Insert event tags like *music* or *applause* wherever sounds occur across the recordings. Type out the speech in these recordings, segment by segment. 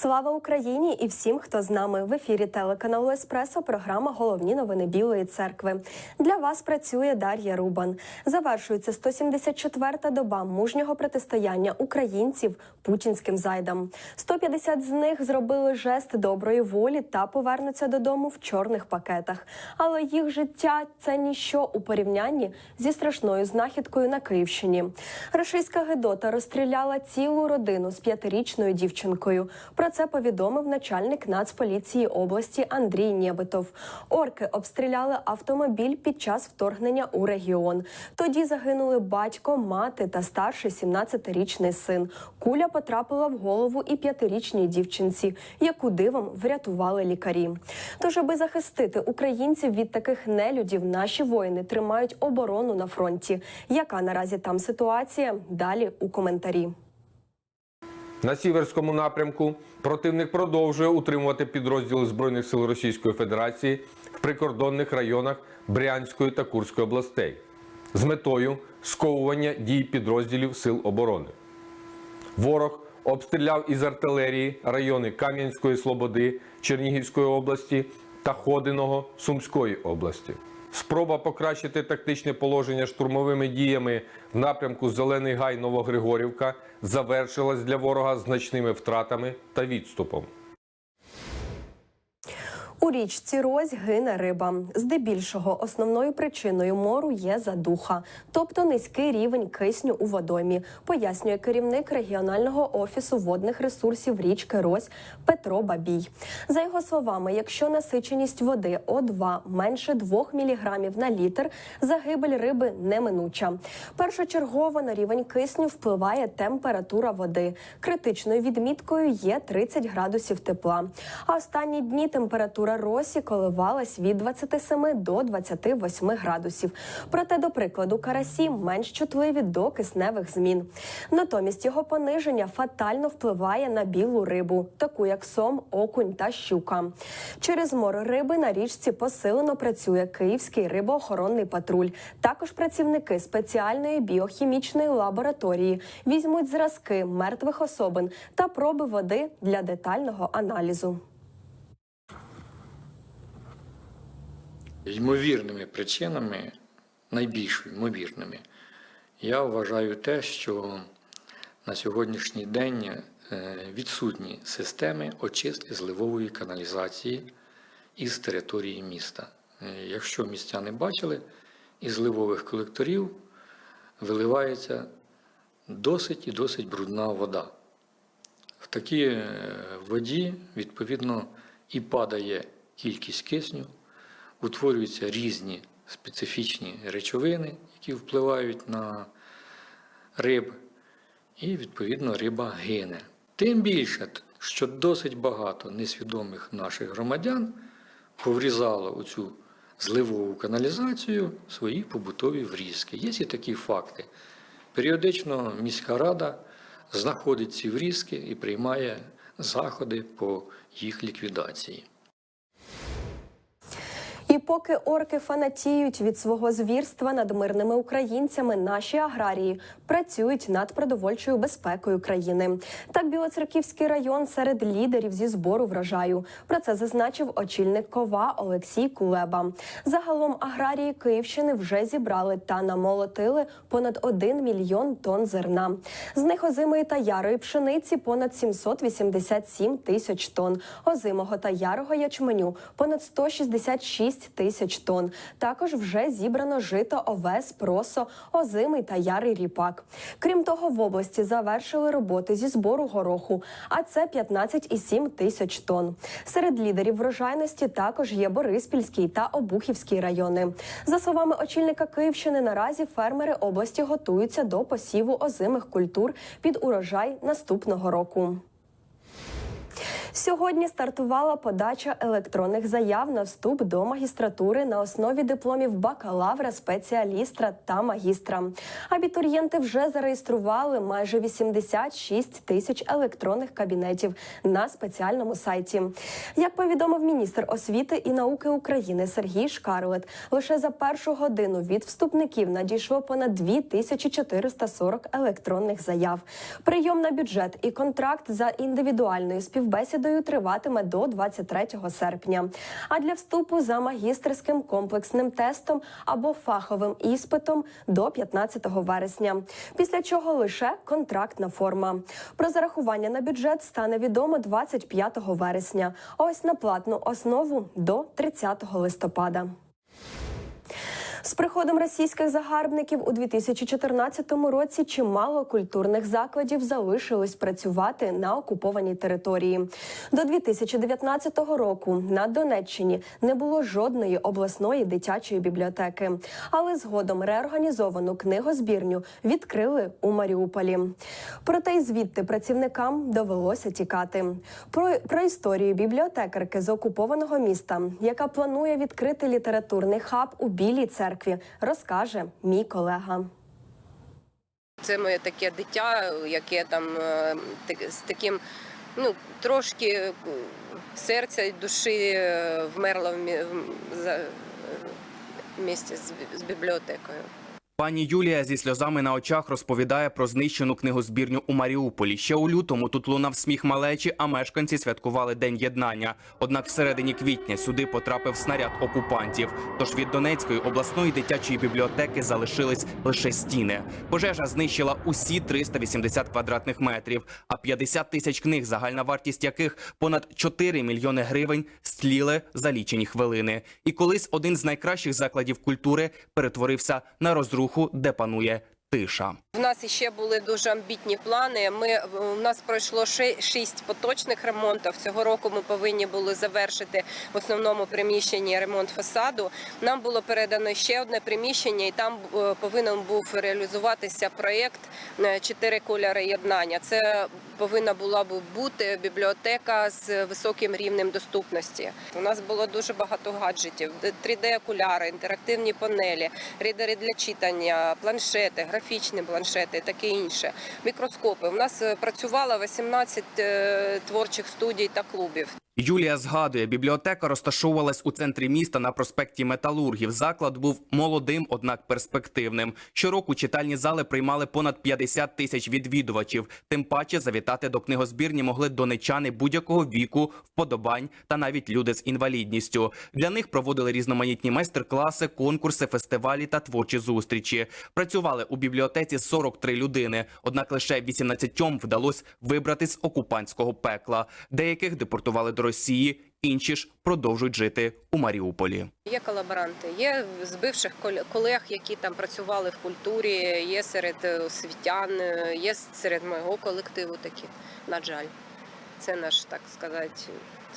Слава Україні і всім, хто з нами в ефірі телеканалу Еспресо. Програма Головні новини Білої церкви. Для вас працює Дар'я Рубан. Завершується 174-та доба мужнього протистояння українців путінським зайдам. 150 з них зробили жест доброї волі та повернуться додому в чорних пакетах. Але їх життя це ніщо у порівнянні зі страшною знахідкою на Київщині. Рашистська гедота розстріляла цілу родину з п'ятирічною дівчинкою. Про це повідомив начальник Нацполіції області Андрій Нєбитов. Орки обстріляли автомобіль під час вторгнення у регіон. Тоді загинули батько, мати та старший 17-річний син. Куля потрапила в голову і п'ятирічній дівчинці, яку дивом врятували лікарі. Тож, аби захистити українців від таких нелюдів, наші воїни тримають оборону на фронті. Яка наразі там ситуація? Далі у коментарі. На сіверському напрямку противник продовжує утримувати підрозділи Збройних сил Російської Федерації в прикордонних районах Брянської та Курської областей з метою сковування дій підрозділів Сил оборони. Ворог обстріляв із артилерії райони Кам'янської Слободи Чернігівської області та Ходиного Сумської області. Спроба покращити тактичне положення штурмовими діями в напрямку Зелений Гай Новогригорівка завершилась для ворога значними втратами та відступом. У річці Розь гине риба. Здебільшого основною причиною мору є задуха, тобто низький рівень кисню у водоймі, пояснює керівник регіонального офісу водних ресурсів річки Розь Петро Бабій. За його словами, якщо насиченість води О2 менше 2 мг на літр, загибель риби неминуча. Першочергово на рівень кисню впливає температура води. Критичною відміткою є 30 градусів тепла. А останні дні температура росі коливалась від 27 до 28 градусів. Проте, до прикладу, карасі менш чутливі до кисневих змін. Натомість його пониження фатально впливає на білу рибу, таку як сом, окунь та щука. Через мор риби на річці посилено працює Київський рибоохоронний патруль. Також працівники спеціальної біохімічної лабораторії візьмуть зразки мертвих особин та проби води для детального аналізу. Ймовірними причинами, найбільш ймовірними, я вважаю те, що на сьогоднішній день е, відсутні системи очистки зливової каналізації із території міста. Е, Якщо містяни бачили, із зливових колекторів виливається досить і досить брудна вода. В такій е, воді, відповідно, і падає кількість кисню, утворюються різні специфічні речовини, які впливають на риб, і, відповідно, риба гине. Тим більше, що досить багато несвідомих наших громадян поврізало оцю зливову каналізацію свої побутові врізки. Є і такі факти. Періодично міська рада знаходить ці врізки і приймає заходи по їх ліквідації. І поки орки фанатіють від свого звірства над мирними українцями, наші аграрії працюють над продовольчою безпекою країни. Так, Білоцерківський район серед лідерів зі збору врожаю. Про це зазначив очільник кова Олексій Кулеба. Загалом аграрії Київщини вже зібрали та намолотили понад 1 мільйон тонн зерна. З них озимої та ярої пшениці понад 787 тисяч тонн, озимого та ярого ячменю понад 166 тисяч тонн. Також вже зібрано жито, овес, просо, озимий та ярий ріпак. Крім того, в області завершили роботи зі збору гороху, а це 15,7 тисяч тонн. Серед лідерів врожайності також є Бориспільський та Обухівський райони. За словами очільника Київщини, наразі фермери області готуються до посіву озимих культур під урожай наступного року. Сьогодні стартувала подача електронних заяв на вступ до магістратури на основі дипломів бакалавра, спеціалістра та магістра. Абітурієнти вже зареєстрували майже 86 тисяч електронних кабінетів на спеціальному сайті. Як повідомив міністр освіти і науки України Сергій Шкарлет, лише за першу годину від вступників надійшло понад 2440 електронних заяв. Прийом на бюджет і контракт за індивідуальною співбесідою триватиме до 23 серпня. А для вступу за магістерським комплексним тестом або фаховим іспитом до 15 вересня. Після чого лише контрактна форма. Про зарахування на бюджет стане відомо 25 вересня. А ось на платну основу до 30 листопада. З приходом російських загарбників у 2014 році чимало культурних закладів залишилось працювати на окупованій території. До 2019 року на Донеччині не було жодної обласної дитячої бібліотеки, але згодом реорганізовану книгозбірню відкрили у Маріуполі. Проте й звідти працівникам довелося тікати. Про, про історію бібліотекарки з окупованого міста, яка планує відкрити літературний хаб у Білій церкві, розкаже мій колега. Це моє таке дитя, яке там е, з таким, ну трошки е, серця і душі е, вмерло в місті з бібліотекою. Пані Юлія зі сльозами на очах розповідає про знищену книгозбірню у Маріуполі. Ще у лютому тут лунав сміх малечі, а мешканці святкували день єднання. Однак всередині квітня сюди потрапив снаряд окупантів. Тож від Донецької обласної дитячої бібліотеки залишились лише стіни. Пожежа знищила усі 380 квадратних метрів, а 50 тисяч книг, загальна вартість яких понад 4 мільйони гривень, стліли за лічені хвилини. І колись один з найкращих закладів культури перетворився на розруху, де панує тиша. В нас іще були дуже амбітні плани. Ми у нас пройшло шість поточних ремонтів. Цього року ми повинні були завершити в основному приміщенні ремонт фасаду. Нам було передано ще одне приміщення, і там е, повинен був реалізуватися проєкт е, чотири кольори єднання. Це повинна була б бути бібліотека з високим рівнем доступності. У нас було дуже багато гаджетів: 3D-окуляри, інтерактивні панелі, рідери для читання, планшети, графічні планшети, таке інше. Мікроскопи. У нас е, працювало 18 е, творчих студій та клубів. Юлія згадує, бібліотека розташовувалась у центрі міста на проспекті Металургів. Заклад був молодим, однак перспективним. Щороку читальні зали приймали понад 50 тисяч відвідувачів. Тим паче завітати до книгозбірні могли донечани будь-якого віку, вподобань та навіть люди з інвалідністю. Для них проводили різноманітні майстер-класи, конкурси, фестивалі та творчі зустрічі. Працювали у бібліотеці 43 людини, однак лише 18 вдалося вибрати з окупантського пекла. Деяких депортували до Росії, інші ж продовжують жити у Маріуполі. Є колаборанти, є з бивших колег, які там працювали в культурі, є серед е, освітян, е, є серед мого колективу такі, на жаль. Це наш, так сказати,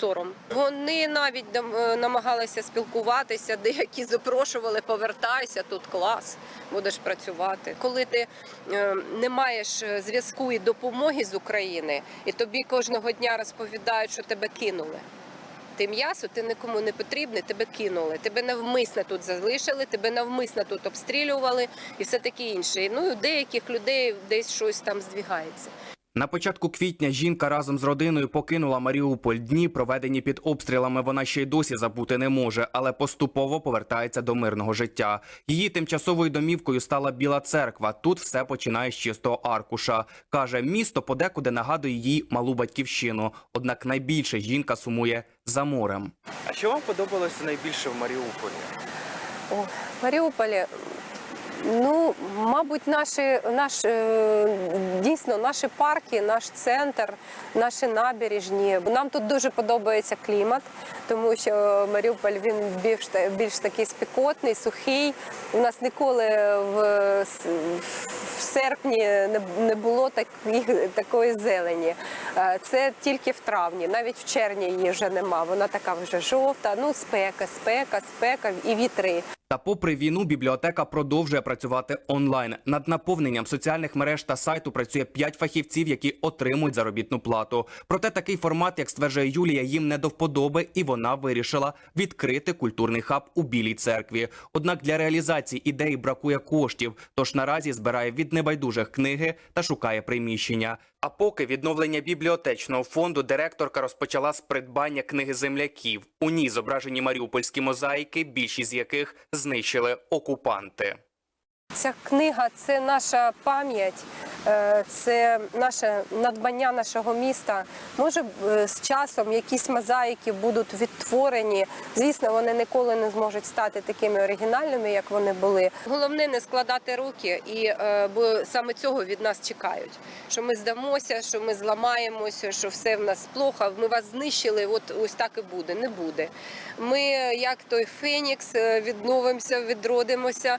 сором. Вони навіть е, намагалися спілкуватися, деякі запрошували, повертайся, тут клас, будеш працювати. Коли ти е, не маєш е, зв'язку і допомоги з України, і тобі кожного дня розповідають, що тебе кинули. Ти м'ясо, ти нікому не потрібний, тебе кинули, тебе навмисно тут залишили, тебе навмисно тут обстрілювали і все таке інше. І, Ну, у деяких людей десь щось там здвігається. На початку квітня жінка разом з родиною покинула Маріуполь. Дні, проведені під обстрілами, вона ще й досі забути не може, але поступово повертається до мирного життя. Її тимчасовою домівкою стала Біла церква. Тут все починає з чистого аркуша. каже, місто подекуди нагадує їй малу батьківщину. Однак найбільше жінка сумує за морем. А що вам подобалося найбільше в Маріуполі? О, в Маріуполі. Ну, мабуть, наші, наш, е, дійсно наші парки, наш центр, наші набережні. Нам тут дуже подобається клімат, тому що Маріуполь він більш, більш такий спекотний, сухий. У нас ніколи в, в серпні не, було таких, такої зелені. Е, Це тільки в травні, навіть в червні її вже нема. Вона така вже жовта. Ну, спека, спека, спека і вітри. Та попри війну, бібліотека продовжує працювати онлайн. Над наповненням соціальних мереж та сайту працює п'ять фахівців, які отримують заробітну плату. Проте такий формат, як стверджує Юлія, їм не до вподоби, і вона вирішила відкрити культурний хаб у Білій церкві. Однак для реалізації ідеї бракує коштів, тож наразі збирає від небайдужих книги та шукає приміщення. А поки відновлення бібліотечного фонду директорка розпочала з придбання книги земляків. У ній зображені маріупольські мозаїки, більшість з яких знищили окупанти. Ця книга це наша пам'ять, е, це наше надбання нашого міста. Може, е, з часом якісь мозаїки будуть відтворені. Звісно, вони ніколи не зможуть стати такими оригінальними, як вони були. Головне не складати руки, і е, бо саме цього від нас чекають. Що ми здамося, що ми зламаємося, що все в нас плохо. Ми вас знищили. От ось так і буде. Не буде. Ми, як той Фенікс, відновимося, відродимося.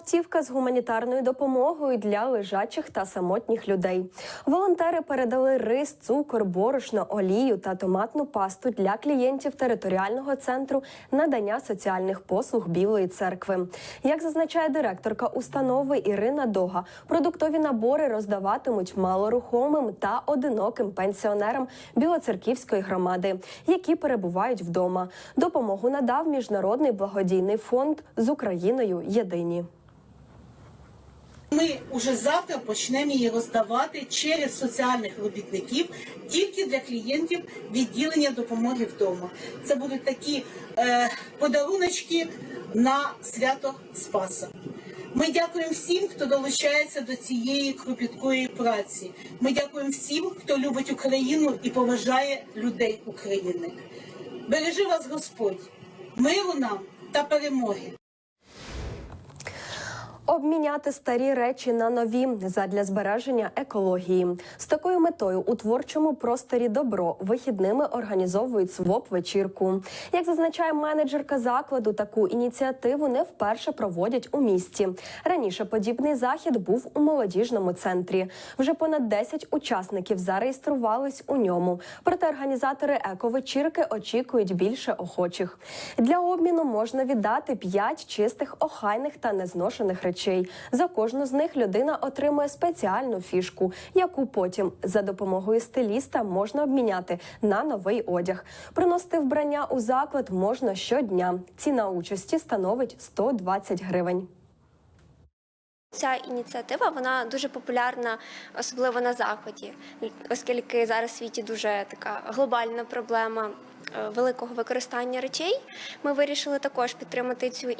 Автівка з гуманітарною допомогою для лежачих та самотніх людей. Волонтери передали рис, цукор, борошно, олію та томатну пасту для клієнтів територіального центру надання соціальних послуг Білої церкви. Як зазначає директорка установи Ірина Дога, продуктові набори роздаватимуть малорухомим та одиноким пенсіонерам Білоцерківської громади, які перебувають вдома. Допомогу надав міжнародний благодійний фонд з Україною єдині. Ми уже завтра почнемо її роздавати через соціальних робітників тільки для клієнтів відділення допомоги вдома. Це будуть такі е, подаруночки на свято Спаса. Ми дякуємо всім, хто долучається до цієї кропіткої праці. Ми дякуємо всім, хто любить Україну і поважає людей України. Бережи вас Господь, миру нам та перемоги. Обміняти старі речі на нові задля збереження екології з такою метою у творчому просторі добро вихідними організовують своп вечірку. Як зазначає менеджерка закладу, таку ініціативу не вперше проводять у місті. Раніше подібний захід був у молодіжному центрі. Вже понад 10 учасників зареєструвались у ньому. Проте організатори ековечірки очікують більше охочих. Для обміну можна віддати 5 чистих, охайних та незношених речей. За кожну з них людина отримує спеціальну фішку, яку потім за допомогою стиліста можна обміняти на новий одяг. Приносити вбрання у заклад можна щодня. Ціна участі становить 120 гривень. Ця ініціатива вона дуже популярна, особливо на заході, оскільки зараз в світі дуже така глобальна проблема великого використання речей. Ми вирішили також підтримати цю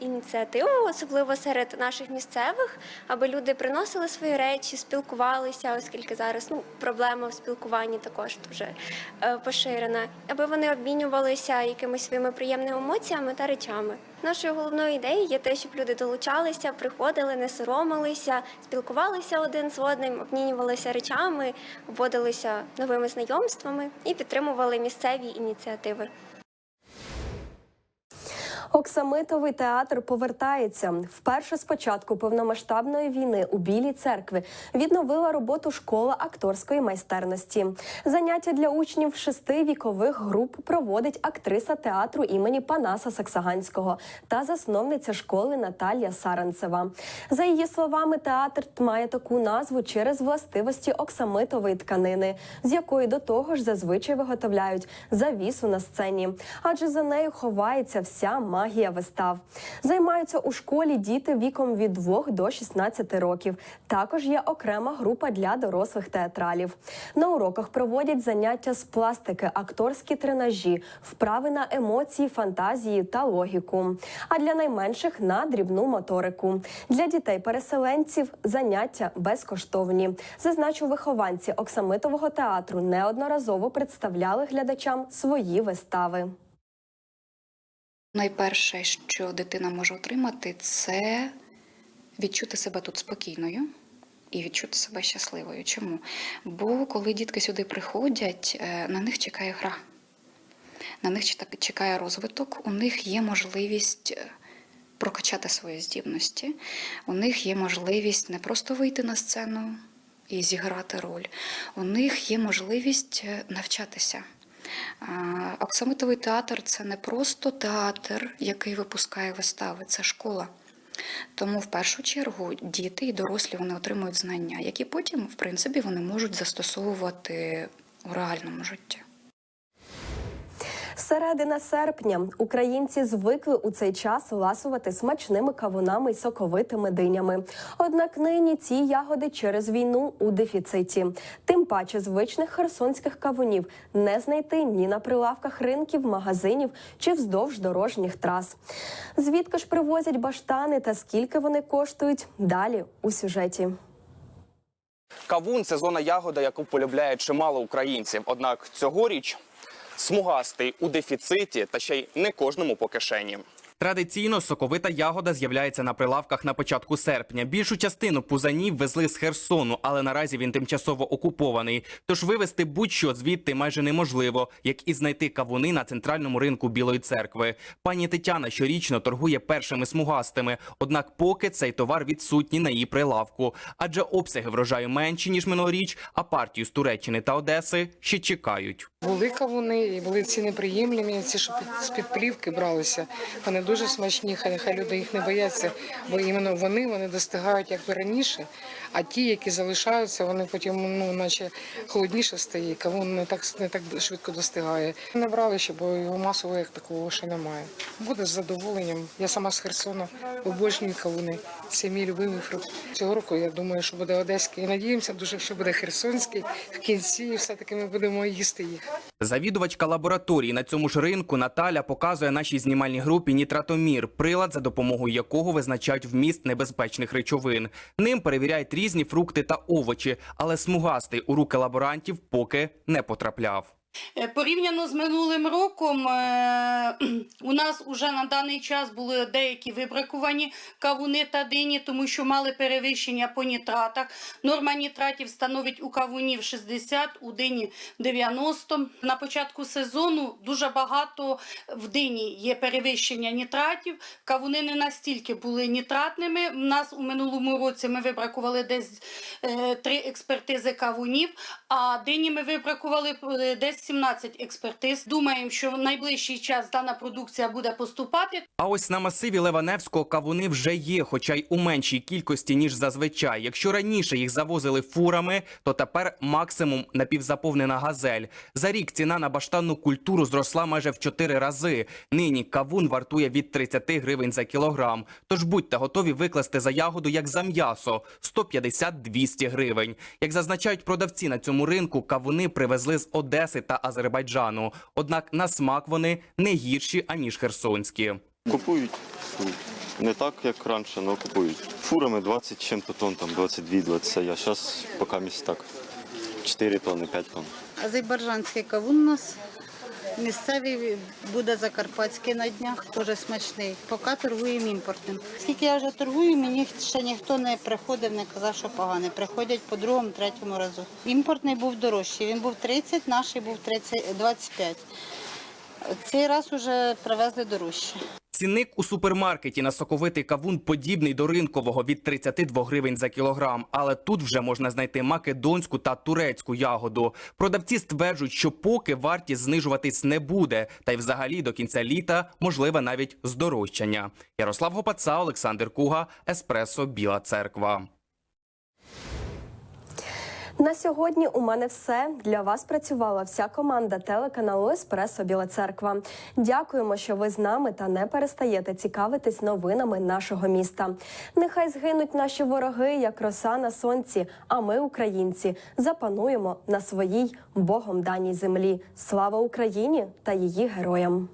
ініціативу, особливо серед наших місцевих, аби люди приносили свої речі, спілкувалися, оскільки зараз ну проблема в спілкуванні також дуже е, поширена, аби вони обмінювалися якимись своїми приємними емоціями та речами. Нашою головною ідеєю є те, щоб люди долучалися, приходили, не соромилися, спілкувалися один з одним, обмінювалися речами, обводилися новими знайомствами і підтримували місцеві ініціативи ініціативи. Оксамитовий театр повертається. Вперше з початку повномасштабної війни у Білій церкві відновила роботу школа акторської майстерності. Заняття для учнів шести вікових груп проводить актриса театру імені Панаса Саксаганського та засновниця школи Наталія Саранцева. За її словами, театр має таку назву через властивості оксамитової тканини, з якої до того ж зазвичай виготовляють завісу на сцені, адже за нею ховається вся магія вистав. Займаються у школі діти віком від 2 до 16 років. Також є окрема група для дорослих театралів. На уроках проводять заняття з пластики, акторські тренажі, вправи на емоції, фантазії та логіку. А для найменших на дрібну моторику. Для дітей-переселенців заняття безкоштовні. Зазначу, вихованці Оксамитового театру неодноразово представляли глядачам свої вистави. Найперше, що дитина може отримати, це відчути себе тут спокійною і відчути себе щасливою. Чому? Бо коли дітки сюди приходять, е, на них чекає гра, на них чекає розвиток, у них є можливість е, прокачати свої здібності. У них є можливість не просто вийти на сцену і зіграти роль, у них є можливість е, навчатися. Оксамитовий театр це не просто театр, який випускає вистави, це школа. Тому в першу чергу діти і дорослі вони отримують знання, які потім, в принципі, вони можуть застосовувати у реальному житті. Середина серпня українці звикли у цей час ласувати смачними кавунами й соковитими динями. Однак нині ці ягоди через війну у дефіциті. Тим паче звичних херсонських кавунів не знайти ні на прилавках ринків, магазинів чи вздовж дорожніх трас. Звідки ж привозять баштани та скільки вони коштують? Далі у сюжеті. Кавун це зона ягода, яку полюбляє чимало українців. Однак цьогоріч смугастий у дефіциті та ще й не кожному по кишені. Традиційно соковита ягода з'являється на прилавках на початку серпня. Більшу частину пузанів везли з Херсону, але наразі він тимчасово окупований. Тож вивезти будь-що звідти майже неможливо, як і знайти кавуни на центральному ринку Білої церкви. Пані Тетяна щорічно торгує першими смугастими, однак поки цей товар відсутній на її прилавку, адже обсяги врожаю менші ніж минулоріч, а партію з Туреччини та Одеси ще чекають. Були кавуни, і були ціни приємні. Ці, що під, з-під плівки бралися, вони дуже смачні, хай, хай люди їх не бояться, бо іменно вони, вони достигають якби раніше, а ті, які залишаються, вони потім, ну, наче холодніше стає, кавун не так, не так швидко достигає. Не брали ще, бо його масово як такого ще немає. Буде з задоволенням. Я сама з Херсону, обожнюю кавуни. Це мій любимий фрукт. Цього року я думаю, що буде одеський. І надіємося дуже, що буде херсонський в кінці, і все-таки ми будемо їсти їх. Завідувачка лабораторії на цьому ж ринку Наталя показує нашій знімальній групі нітратомір, прилад, за допомогою якого визначають вміст небезпечних речовин. Ним перевіряють різні фрукти та овочі, але смугастий у руки лаборантів поки не потрапляв. Е, Порівняно з минулим роком, е, *clears throat* у нас уже на даний час були деякі вибракувані кавуни та дині, тому що мали перевищення по нітратах. Норма нітратів становить у кавунів 60, у дині 90. На початку сезону дуже багато в дині є перевищення нітратів. Кавуни не настільки були нітратними. У нас у минулому році ми вибракували десь е, три експертизи кавунів, а дині ми вибракували десь 17 експертиз. Думаємо, що в найближчий час дана продукція буде поступати. А ось на масиві Леваневського кавуни вже є, хоча й у меншій кількості ніж зазвичай. Якщо раніше їх завозили фурами, то тепер максимум напівзаповнена газель. За рік ціна на баштанну культуру зросла майже в 4 рази. Нині кавун вартує від 30 гривень за кілограм. Тож будьте готові викласти за ягоду як за м'ясо 150-200 гривень. Як зазначають продавці на цьому ринку, кавуни привезли з Одеси та Азербайджану. Однак на смак вони не гірші аніж херсонські. Купують не так, як раніше, але купують. Фурами 20 чим-то тонн, там 22-20, а зараз поки місць так. 4 тонни, 5 тонн. Азербайджанський кавун у нас. Місцевий буде закарпатський на днях, теж смачний. Поки торгуємо імпортним. Скільки я вже торгую, мені ще ніхто не приходив, не казав, що погане. Приходять по другому, третьому разу. Імпортний був дорожчий. Він був 30, наш був 30, 25. Цей раз вже привезли дорожче. Цінник у супермаркеті на соковитий кавун подібний до ринкового від 32 гривень за кілограм, але тут вже можна знайти македонську та турецьку ягоду. Продавці стверджують, що поки вартість знижуватись не буде, та й взагалі до кінця літа можливе навіть здорожчання. Ярослав Гопаца, Олександр Куга, Еспресо, Біла Церква. На сьогодні у мене все для вас працювала вся команда телеканалу Еспресо Біла Церква. Дякуємо, що ви з нами та не перестаєте цікавитись новинами нашого міста. Нехай згинуть наші вороги, як роса на сонці. А ми, українці, запануємо на своїй богом даній землі. Слава Україні та її героям!